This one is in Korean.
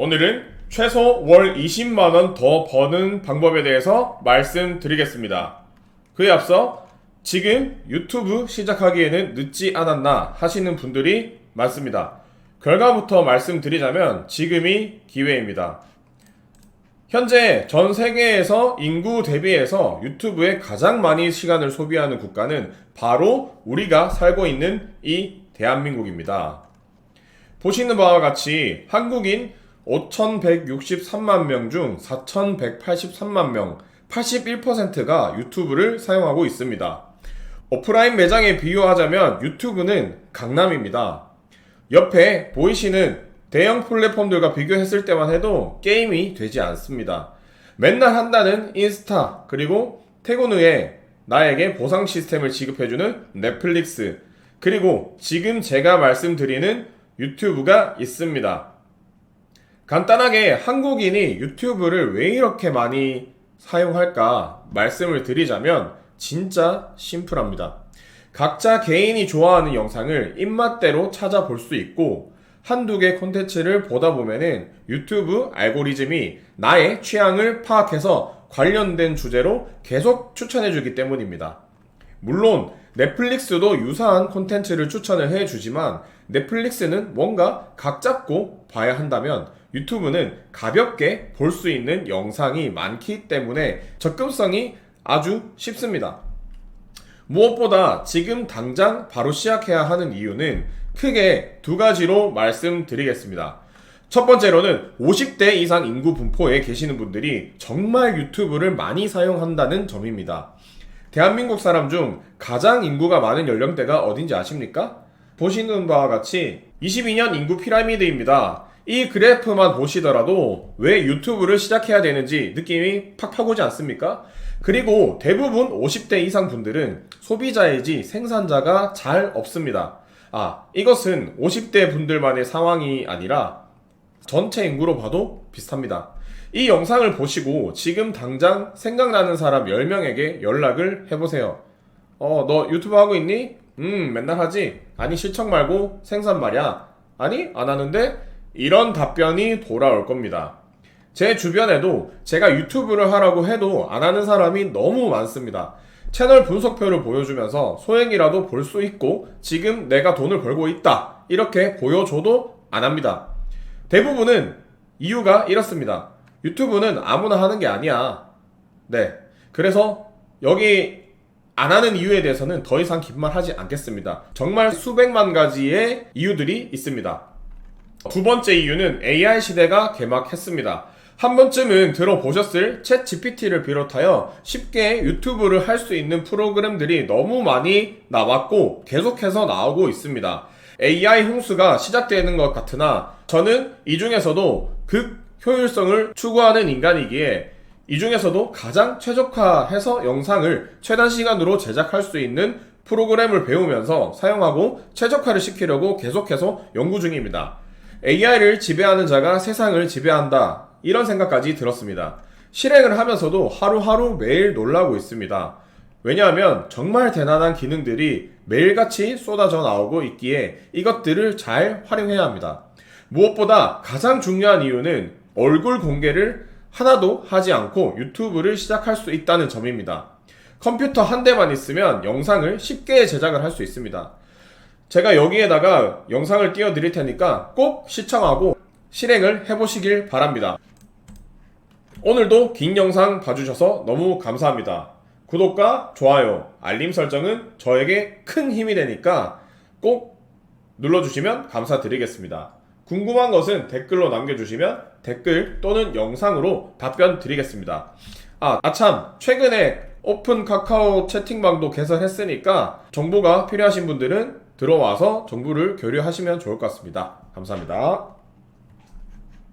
오늘은 최소 월 20만원 더 버는 방법에 대해서 말씀드리겠습니다. 그에 앞서 지금 유튜브 시작하기에는 늦지 않았나 하시는 분들이 많습니다. 결과부터 말씀드리자면 지금이 기회입니다. 현재 전 세계에서 인구 대비해서 유튜브에 가장 많이 시간을 소비하는 국가는 바로 우리가 살고 있는 이 대한민국입니다. 보시는 바와 같이 한국인 5,163만 명 중 4,183만 명, 81%가 유튜브를 사용하고 있습니다. 오프라인 매장에 비유하자면 유튜브는 강남입니다. 옆에 보이시는 대형 플랫폼들과 비교했을 때만 해도 게임이 되지 않습니다. 맨날 한다는 인스타, 그리고 퇴근 후에 나에게 보상 시스템을 지급해주는 넷플릭스, 그리고 지금 제가 말씀드리는 유튜브가 있습니다. 간단하게 한국인이 유튜브를 왜 이렇게 많이 사용할까 말씀을 드리자면 진짜 심플합니다. 각자 개인이 좋아하는 영상을 입맛대로 찾아볼 수 있고 한두 개 콘텐츠를 보다 보면은 유튜브 알고리즘이 나의 취향을 파악해서 관련된 주제로 계속 추천해주기 때문입니다. 물론 넷플릭스도 유사한 콘텐츠를 추천을 해주지만 넷플릭스는 뭔가 각 잡고 봐야 한다면 유튜브는 가볍게 볼 수 있는 영상이 많기 때문에 접근성이 아주 쉽습니다. 무엇보다 지금 당장 바로 시작해야 하는 이유는 크게 두 가지로 말씀드리겠습니다. 첫 번째로는 50대 이상 인구 분포에 계시는 분들이 정말 유튜브를 많이 사용한다는 점입니다. 대한민국 사람 중 가장 인구가 많은 연령대가 어딘지 아십니까? 보시는 바와 같이 22년 인구 피라미드입니다. 이 그래프만 보시더라도 왜 유튜브를 시작해야 되는지 느낌이 팍팍 오지 않습니까? 그리고 대부분 50대 이상 분들은 소비자이지 생산자가 잘 없습니다. 아, 이것은 50대 분들만의 상황이 아니라 전체 인구로 봐도 비슷합니다. 이 영상을 보시고 지금 당장 생각나는 사람 10명에게 연락을 해보세요. 어, 너 유튜브 하고 있니? 음, 맨날 하지. 아니, 실적 말고 생산 말이야. 아니, 안 하는데? 이런 답변이 돌아올 겁니다. 제 주변에도 제가 유튜브를 하라고 해도 안 하는 사람이 너무 많습니다. 채널 분석표를 보여주면서 소액이라도 볼 수 있고 지금 내가 돈을 벌고 있다. 이렇게 보여줘도 안 합니다. 대부분은 이유가 이렇습니다. 유튜브는 아무나 하는 게 아니야. 네. 그래서 여기 안 하는 이유에 대해서는 더 이상 긴 말 하지 않겠습니다. 정말 수백만 가지의 이유들이 있습니다. 두 번째 이유는 AI 시대가 개막했습니다. 한 번쯤은 들어보셨을 챗 GPT를 비롯하여 쉽게 유튜브를 할 수 있는 프로그램들이 너무 많이 나왔고 계속해서 나오고 있습니다. AI 홍수가 시작되는 것 같으나 저는 이 중에서도 극 효율성을 추구하는 인간이기에 이 중에서도 가장 최적화해서 영상을 최단 시간으로 제작할 수 있는 프로그램을 배우면서 사용하고 최적화를 시키려고 계속해서 연구 중입니다. AI를 지배하는 자가 세상을 지배한다. 이런 생각까지 들었습니다. 실행을 하면서도 하루하루 매일 놀라고 있습니다. 왜냐하면 정말 대단한 기능들이 매일같이 쏟아져 나오고 있기에 이것들을 잘 활용해야 합니다. 무엇보다 가장 중요한 이유는 얼굴 공개를 하나도 하지 않고 유튜브를 시작할 수 있다는 점입니다. 컴퓨터 한 대만 있으면 영상을 쉽게 제작을 할 수 있습니다. 제가 여기에다가 영상을 띄워 드릴 테니까 꼭 시청하고 실행을 해보시길 바랍니다. 오늘도 긴 영상 봐주셔서 너무 감사합니다. 구독과 좋아요, 알림 설정은 저에게 큰 힘이 되니까 꼭 눌러주시면 감사드리겠습니다. 궁금한 것은 댓글로 남겨주시면 댓글 또는 영상으로 답변 드리겠습니다. 아, 아참, 최근에 오픈 카카오 채팅방도 개설했으니까 정보가 필요하신 분들은 들어와서 정보를 교류하시면 좋을 것 같습니다. 감사합니다.